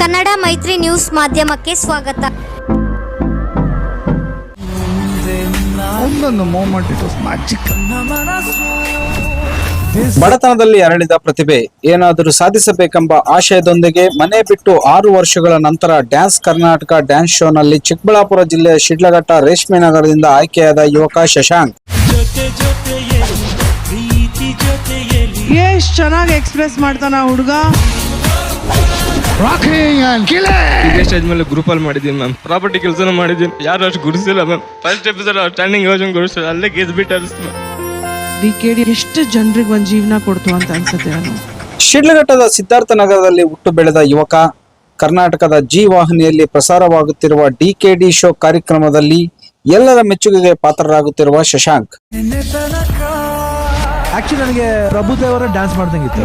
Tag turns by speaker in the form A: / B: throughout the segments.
A: ಕನ್ನಡ ಮೈತ್ರಿ ನ್ಯೂಸ್ ಮಾಧ್ಯಮಕ್ಕೆ ಸ್ವಾಗತ.
B: ಒಂದೊಂದು ಮೂಮೆಂಟ್ ಇಟ್ ವಾಸ್ ಮ್ಯಾಜಿಕ್
C: ಬಡತನದಲ್ಲಿ ಅರಳಿದ ಪ್ರತಿಭೆ ಏನಾದರೂ ಸಾಧಿಸಬೇಕೆಂಬ ಆಶಯದೊಂದಿಗೆ ಮನೆ ಬಿಟ್ಟು ಆರು ವರ್ಷಗಳ ನಂತರ ಡ್ಯಾನ್ಸ್ ಕರ್ನಾಟಕ ಡ್ಯಾನ್ಸ್ ಶೋನಲ್ಲಿ ಚಿಕ್ಕಬಳ್ಳಾಪುರ ಜಿಲ್ಲೆಯ ಶಿಡ್ಲಘಟ್ಟ ರೇಷ್ಮೆ ನಗರದಿಂದ ಆಯ್ಕೆಯಾದ ಯುವಕ ಶಶಾಂಕ್.
D: ಎಷ್ಟ್ ಚೆನ್ನಾಗಿ ಎಕ್ಸ್ಪ್ರೆಸ್ ಮಾಡ್ತಾನ ಹುಡುಗ.
B: ರಾಕಿಂಗ್ ಅಂಡ್ ಕಿಲಿಂಗ್
E: ಇದೇ ಸ್ಟೇಜ್ ಮೇಲೆ ಗ್ರೂಪಲ್ಲಿ ಮಾಡಿದ್ದೀನಿ ಮ್ಯಾಮ್ ಪ್ರಾಪರ್ಟಿ ಕೆಲಸನೂ ಮಾಡಿದ್ದೀನಿ. ಯಾರು ಅಷ್ಟು ಗುರುಸಿಲ್ಲ ಮ್ಯಾಮ್ ಫಸ್ಟ್ ಎಪಿಸೋಡ್ ಸ್ಟ್ಯಾಂಡಿಂಗ್ ಯೋಜನೆ ಗುರುಸಿಲ್ಲ. ಅಲ್ಲೇ ಗೆದ್ದು ಬಿಟ್ಟು ಅನಿಸ್ತು
D: ಡಿ ಕೆ ಡಿ ಎಷ್ಟು ಜನರಿಗೆ ಒಂದು ಜೀವನ ಕೊಡ್ತು ಅಂತ ಅನ್ಸುತ್ತೆ ನಾನು
C: ಶಿಡ್ಲಘಟ್ಟದ ಸಿದ್ಧಾರ್ಥ ನಗರದಲ್ಲಿ ಹುಟ್ಟು ಬೆಳೆದ ಯುವಕ ಕರ್ನಾಟಕದ ಜಿ ವಾಹಿನಿಯಲ್ಲಿ ಪ್ರಸಾರವಾಗುತ್ತಿರುವ ಡಿ ಕೆ ಡಿ ಶೋ ಕಾರ್ಯಕ್ರಮದಲ್ಲಿ ಎಲ್ಲರ ಮೆಚ್ಚುಗೆಗೆ ಪಾತ್ರರಾಗುತ್ತಿರುವ ಶಶಾಂಕ್.
F: ಆಕ್ಚುಲಿ ನನಗೆ ಪ್ರಭುದೇವರ ಡ್ಯಾನ್ಸ್ ಮಾಡ್ದಂಗಿತ್ತು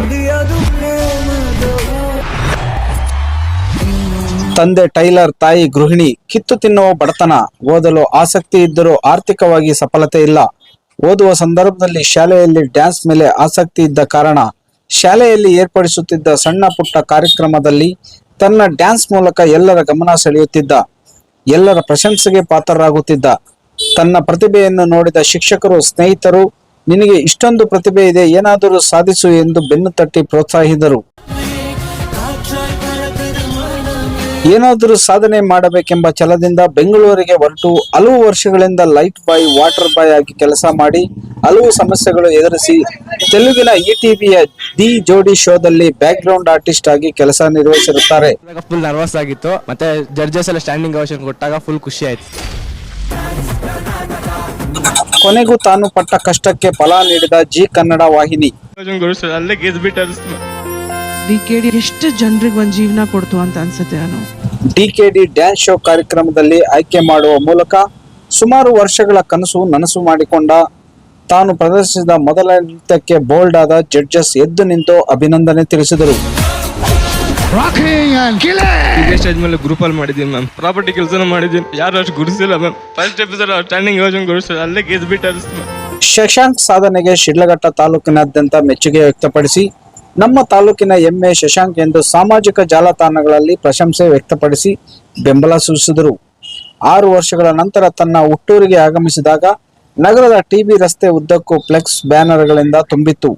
C: ತಂದೆ ಟೈಲರ್, ತಾಯಿ, ಗೃಹಿಣಿ, ಕಿತ್ತು ತಿನ್ನುವ ಬಡತನ, ಓದಲು ಆಸಕ್ತಿ ಇದ್ದರೂ ಆರ್ಥಿಕವಾಗಿ ಸಫಲತೆ ಇಲ್ಲ. ಓದುವ ಸಂದರ್ಭದಲ್ಲಿ ಶಾಲೆಯಲ್ಲಿ ಡ್ಯಾನ್ಸ್ ಮೇಲೆ ಆಸಕ್ತಿ ಇದ್ದ ಕಾರಣ, ಶಾಲೆಯಲ್ಲಿ ಏರ್ಪಡಿಸುತ್ತಿದ್ದ ಸಣ್ಣ ಪುಟ್ಟ ಕಾರ್ಯಕ್ರಮದಲ್ಲಿ ತನ್ನ ಡ್ಯಾನ್ಸ್ ಮೂಲಕ ಎಲ್ಲರ ಗಮನ ಸೆಳೆಯುತ್ತಿದ್ದ, ಎಲ್ಲರ ಪ್ರಶಂಸೆಗೆ ಪಾತ್ರರಾಗುತ್ತಿದ್ದ. ತನ್ನ ಪ್ರತಿಭೆಯನ್ನು ನೋಡಿದ ಶಿಕ್ಷಕರು, ಸ್ನೇಹಿತರು, ನಿನಗೆ ಇಷ್ಟೊಂದು ಪ್ರತಿಭೆ ಇದೆ, ಏನಾದರೂ ಸಾಧಿಸು ಎಂದು ಬೆನ್ನು ತಟ್ಟಿ ಪ್ರೋತ್ಸಾಹಿಸಿದರು. ಏನಾದರೂ ಸಾಧನೆ ಮಾಡಬೇಕೆಂಬ ಛಲದಿಂದ ಬೆಂಗಳೂರಿಗೆ ಹೊರಟು ಹಲವು ವರ್ಷಗಳಿಂದ ಲೈಟ್ ಬಾಯ್ ವಾಟರ್ ಬಾಯ್ ಆಗಿ ಕೆಲಸ ಮಾಡಿ ಹಲವು ಸಮಸ್ಯೆಗಳು ಎದುರಿಸಿ ತೆಲುಗಿನ ಇ ಟಿವಿಯ ದಿ ಜೋಡಿ ಶೋದಲ್ಲಿ ಬ್ಯಾಕ್ ಗ್ರೌಂಡ್ ಆರ್ಟಿಸ್ಟ್ ಆಗಿ ಕೆಲಸ ನಿರ್ವಹಿಸಿರುತ್ತಾರೆ.
E: ಫುಲ್ ನರ್ವಸ್ ಆಗಿತ್ತು. ಮತ್ತೆ ಜಡ್ಜಸ್ ಎಲ್ಲ ಸ್ಟ್ಯಾಂಡಿಂಗ್ ಅವಶನ್ ಕೊಟ್ಟಾಗ ಫುಲ್ ಖುಷಿ ಆಯ್ತು.
C: ಕೊನೆಗೂ ತಾನು ಪಟ್ಟ ಕಷ್ಟಕ್ಕೆ ಫಲ ನೀಡಿದ ಜಿ ಕನ್ನಡ ವಾಹಿನಿ.
E: ಅಲ್ಲೇ
D: ಡಿ ಕೆ ಡಿ ಎಷ್ಟು ಜನರಿಗೆ ಒಂದು ಜೀವನ ಕೊಡ್ತು ಅಂತ ಅನ್ಸುತ್ತೆ ನಾನು
C: ಡಿಕೆಡಿ ಡ್ಯಾನ್ಸ್ ಶೋ ಕಾರ್ಯಕ್ರಮದಲ್ಲಿ ಆಯ್ಕೆ ಮಾಡುವ ಮೂಲಕ ಸುಮಾರು ವರ್ಷಗಳ ಕನಸು ನನಸು ಮಾಡಿಕೊಂಡ ತಾನು ಪ್ರದರ್ಶಿಸಿದ ಮೊದಲ ನೃತ್ಯಕ್ಕೆ ಬೋಲ್ಡ್ ಆದ ಜಡ್ಜಸ್ ಎದ್ದು ನಿಂತು ಅಭಿನಂದನೆ ತಿಳಿಸಿದರು.
B: ರಾಕಿಂಗ್ ಅಂಡ್ ಕಿಲಿಂಗ್
E: ಇದೇ ಸ್ಟೇಜ್ ಮೇಲೆ ಗ್ರೂಪಲ್ಲಿ ಮಾಡಿದ್ದೀನಿ ಮ್ಯಾಮ್ ಪ್ರಾಪರ್ಟಿ ಕೆಲಸನೂ ಮಾಡಿದ್ದೀನಿ. ಯಾರು ಅಷ್ಟು ಗುರುಸಿಲ್ಲ ಮ್ಯಾಮ್ ಫಸ್ಟ್ ಎಪಿಸೋಡ್ ಸ್ಟ್ಯಾಂಡಿಂಗ್ ಯೋಜನೆ ಗುಡಿಸಿಲ್ಲ ಅಲ್ಲೇ ಅನಿಸ್ತು
C: ಶಶಾಂಕ್ ಸಾಧನೆಗೆ ಶಿಡ್ಲಘಟ್ಟ ತಾಲೂಕಿನಾದ್ಯಂತ ಮೆಚ್ಚುಗೆ ವ್ಯಕ್ತಪಡಿಸಿ ನಮ್ಮ ತಾಲೂಕಿನ ಎಂಎ ಶಶಾಂಕ್ ಎಂದು ಸಾಮಾಜಿಕ ಜಾಲತಾಣಗಳಲ್ಲಿ ಪ್ರಶಂಸೆ ವ್ಯಕ್ತಪಡಿಸಿ ಬೆಂಬಲ ಸೂಚಿಸಿದರು. ಆರು ವರ್ಷಗಳ ನಂತರ ತನ್ನ ಹುಟ್ಟೂರಿಗೆ ಆಗಮಿಸಿದಾಗ ನಗರದ ಟಿಬಿ ರಸ್ತೆ ಉದ್ದಕ್ಕೂ ಫ್ಲೆಕ್ಸ್ ಬ್ಯಾನರ್ಗಳಿಂದ ತುಂಬಿತ್ತು.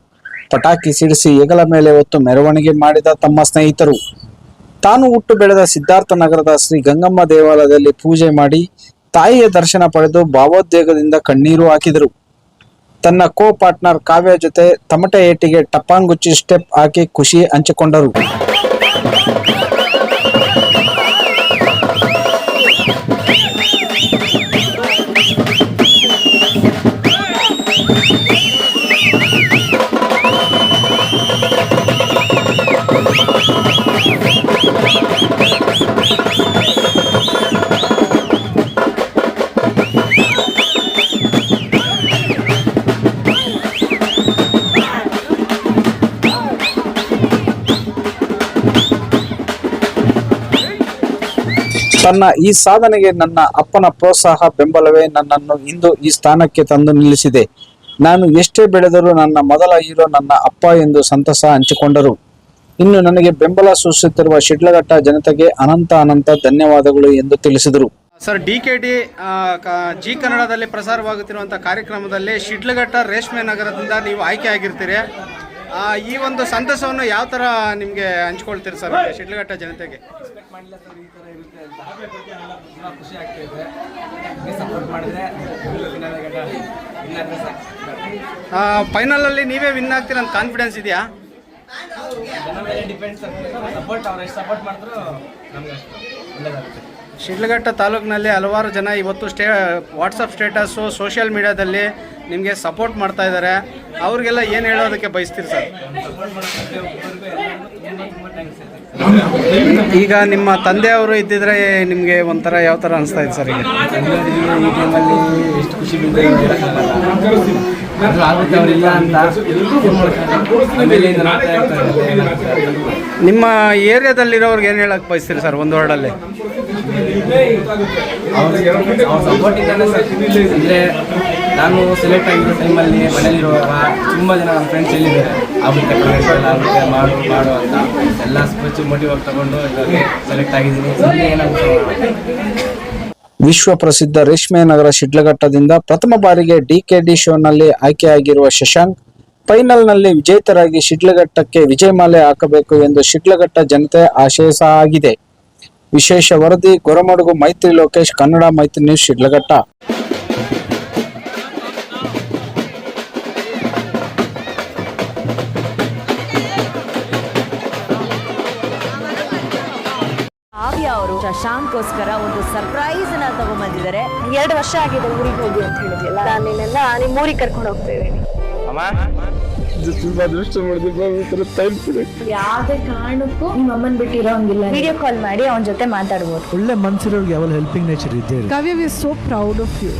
C: ಪಟಾಕಿ ಸಿಡಿಸಿ ಹೆಗಲ ಮೇಲೆ ಹೊತ್ತು ಮೆರವಣಿಗೆ ಮಾಡಿದ ತಮ್ಮ ಸ್ನೇಹಿತರು. ತಾನು ಹುಟ್ಟು ಬೆಳೆದ ಸಿದ್ಧಾರ್ಥ ನಗರದ ಶ್ರೀ ಗಂಗಮ್ಮ ದೇವಾಲಯದಲ್ಲಿ ಪೂಜೆ ಮಾಡಿ ತಾಯಿಯ ದರ್ಶನ ಪಡೆದು ಭಾವೋದ್ವೇಗದಿಂದ ಕಣ್ಣೀರು ಹಾಕಿದರು. ತನ್ನ ಕೋ ಪಾರ್ಟ್ನರ್ ಕಾವ್ಯ ಜೊತೆ ತಮಟೆ ಏಟಿಗೆ ಟಪಾಂಗುಚ್ಚಿ ಸ್ಟೆಪ್ ಹಾಕಿ ಖುಷಿ ಹಂಚಿಕೊಂಡರು. ತನ್ನ ಈ ಸಾಧನೆಗೆ ನನ್ನ ಅಪ್ಪನ ಪ್ರೋತ್ಸಾಹ, ಬೆಂಬಲವೇ ನನ್ನನ್ನು ಇಂದು ಈ ಸ್ಥಾನಕ್ಕೆ ತಂದು ನಿಲ್ಲಿಸಿದೆ. ನಾನು ಎಷ್ಟೇ ಬೆಳೆದರೂ ನನ್ನ ಮೊದಲ ಹೀರೋ ನನ್ನ ಅಪ್ಪ ಎಂದು ಸಂತಸ ಹಂಚಿಕೊಂಡರು. ಇನ್ನು ನನಗೆ ಬೆಂಬಲ ಸೂಚಿಸುತ್ತಿರುವ ಶಿಡ್ಲಘಟ್ಟ ಜನತೆಗೆ ಅನಂತ ಅನಂತ ಧನ್ಯವಾದಗಳು ಎಂದು ತಿಳಿಸಿದರು.
G: Sir, D K D Zee ಕನ್ನಡದಲ್ಲಿ ಪ್ರಸಾರವಾಗುತ್ತಿರುವಂತಹ ಕಾರ್ಯಕ್ರಮದಲ್ಲಿ ಶಿಡ್ಲಘಟ್ಟ ರೇಷ್ಮೆ ನಗರದಿಂದ ನೀವು ಆಯ್ಕೆ ಆಗಿರ್ತೀರಿ. ಈ ಒಂದು ಸಂತಸವನ್ನು ಯಾವ ಥರ ನಿಮಗೆ ಹಂಚ್ಕೊಳ್ತೀರಿ ಸರ್ ಶಿಡ್ಲಘಟ್ಟ ಜನತೆಗೆ? ಫೈನಲಲ್ಲಿ ನೀವೇ ವಿನ್ ಆಗ್ತೀರ ಅಂತ ಕಾನ್ಫಿಡೆನ್ಸ್ ಇದೆಯಾ? ಶಿಡ್ಲಘಟ್ಟ ತಾಲೂಕಿನಲ್ಲಿ ಹಲವಾರು ಜನ ಇವತ್ತು ಸ್ಟೇ ವಾಟ್ಸಪ್ ಸ್ಟೇಟಸ್ಸು ಸೋಷಿಯಲ್ ಮೀಡಿಯಾದಲ್ಲಿ ನಿಮಗೆ ಸಪೋರ್ಟ್ ಮಾಡ್ತಾ ಇದ್ದಾರೆ. ಅವ್ರಿಗೆಲ್ಲ ಏನು ಹೇಳೋದಕ್ಕೆ ಬಯಸ್ತೀರಿ ಸರ್? ಈಗ ನಿಮ್ಮ ತಂದೆಯವರು ಇದ್ದಿದ್ರೆ ನಿಮಗೆ ಒಂಥರ ಯಾವ ಥರ ಅನಿಸ್ತಾ ಇದೆ ಸರ್ ಈಗ?
H: ಎಷ್ಟು ಖುಷಿ.
G: ನಿಮ್ಮ ಏರಿಯಾದಲ್ಲಿರೋರ್ಗೆ ಏನು ಹೇಳಕ್ಕೆ ಬಯಸ್ತೀರಿ ಸರ್ ಒಂದು ವರ್ಡಲ್ಲಿ?
H: ಅವ್ರ ಅಂದರೆ ನಾನು ಸೆಲೆಕ್ಟ್ ಆಗಿರೋ ಟೈಮಲ್ಲಿ ಮನೇಲಿರುವಾಗ ತುಂಬ ಜನ ನಮ್ಮ ಫ್ರೆಂಡ್ಸ್ ಹೇಳಿದ್ದಾರೆ ಆಗುತ್ತೆ ಪರವಾಗಿಲ್ಲ ಆಗುತ್ತೆ ಮಾಡು ಮಾಡು ಅಂತ ಎಲ್ಲ ಸ್ಪೆಚ್ ಮೋಟಿವ್ ಆಗಿ ತಗೊಂಡು ಇವಾಗ ಸೆಲೆಕ್ಟ್ ಆಗಿದ್ದೀನಿ.
C: ವಿಶ್ವ ಪ್ರಸಿದ್ಧ ರೇಷ್ಮೆ ನಗರ ಶಿಡ್ಲಘಟ್ಟದಿಂದ ಪ್ರಥಮ ಬಾರಿಗೆ ಡಿ ಕೆ ಡಿಕೆಡಿ ಶೋನಲ್ಲಿ ಆಯ್ಕೆಯಾಗಿರುವ ಶಶಾಂಕ್ ಫೈನಲ್ನಲ್ಲಿ ವಿಜೇತರಾಗಿ ಶಿಡ್ಲಘಟ್ಟಕ್ಕೆ ವಿಜಯಮಾಲೆ ಹಾಕಬೇಕು ಎಂದು ಶಿಡ್ಲಘಟ್ಟ ಜನತೆ ಆಶಯ ಆಗಿದೆ. ವಿಶೇಷ ವರದಿ ಗೊರಮಡುಗು ಮೈತ್ರಿ ಲೋಕೇಶ್, ಕನ್ನಡ ಮೈತ್ರಿ ನ್ಯೂಸ್ ಶಿಡ್ಲಘಟ್ಟ.
I: ಕಾವ್ಯ ಅವರು ಶಶಾಂಕ್ಗೋಸ್ಕರ ಒಂದು ಸರ್ಪ್ರೈಸ್ನ ತಗೊಂಡ್ಬಂದಿದ್ದಾರೆ.
J: ಎರಡು ವರ್ಷ ಆಗಿದೆ ಊರಿಗೆ ಹೋಗಿ ಅಂತ ಹೇಳಿದ್ಯಲ್ಲ ನಾನು ನಿನ್ನೆಲ್ಲ ನಿಮ್ಮ ಊರಿಗೆ ಕರ್ಕೊಂಡು ಹೋಗ್ತಾ ಇದ್ದೀನಿ. ಯಾವ್ದೇ ಕಾರಣಕ್ಕೂ ನಿಮ್ಮ ಅಮ್ಮನ್ ಬಿಟ್ಟಿರೋ ಹಂಗಿಲ್ಲ ವಿಡಿಯೋ ಕಾಲ್ ಮಾಡಿ ಅವನ ಜೊತೆ ಮಾತಾಡ್ಬೋದು.
F: ಒಳ್ಳೆ ಮನ್ಸಿರೋರ್ಗೆ ಯಾವಲ್ಲ ಹೆಲ್ಪಿಂಗ್ ನೇಚರ್ ಇದ್ದೇ
D: Kavya we so proud of you.